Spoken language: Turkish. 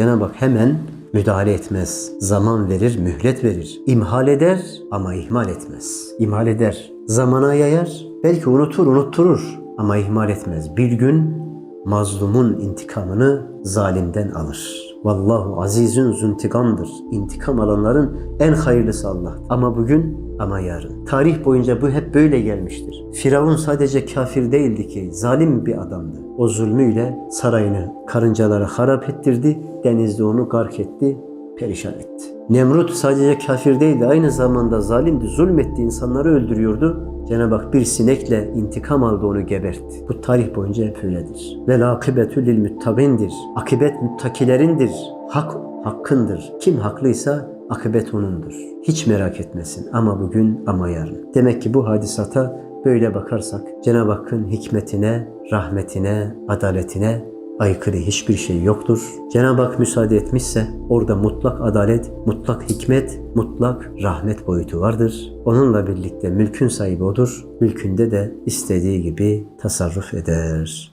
Cenab-ı Hak hemen müdahale etmez. Zaman verir, mühlet verir. İmhal eder ama ihmal etmez. İmhal eder. Zamana yayar. Belki unutur, unutturur ama ihmal etmez. Bir gün mazlumun intikamını zalimden alır. Vallahu azizün züntikamdır. İntikam alanların en hayırlısı Allah. Ama bugün ama yarın. Tarih boyunca bu hep böyle gelmiştir. Firavun sadece kafir değildi ki zalim bir adamdı. O zulmüyle sarayını karıncalara harap ettirdi. Denizde onu gark etti, perişan etti. Nemrut sadece kafir değildi, aynı zamanda zalimdi, zulmetti, insanları öldürüyordu. Cenab-ı Hak bir sinekle intikam aldı onu gebertti. Bu tarih boyunca hep öyledir. Ve akibetü lil muttakindir. Akibet muttakilerindir. Hak hakkındır. Kim haklıysa akıbet onundur. Hiç merak etmesin ama bugün ama yarın. Demek ki bu hadisata böyle bakarsak Cenab-ı Hakk'ın hikmetine, rahmetine, adaletine aykırı hiçbir şey yoktur. Cenab-ı Hak müsaade etmişse orada mutlak adalet, mutlak hikmet, mutlak rahmet boyutu vardır. Onunla birlikte mülkün sahibi odur. Mülkünde de istediği gibi tasarruf eder.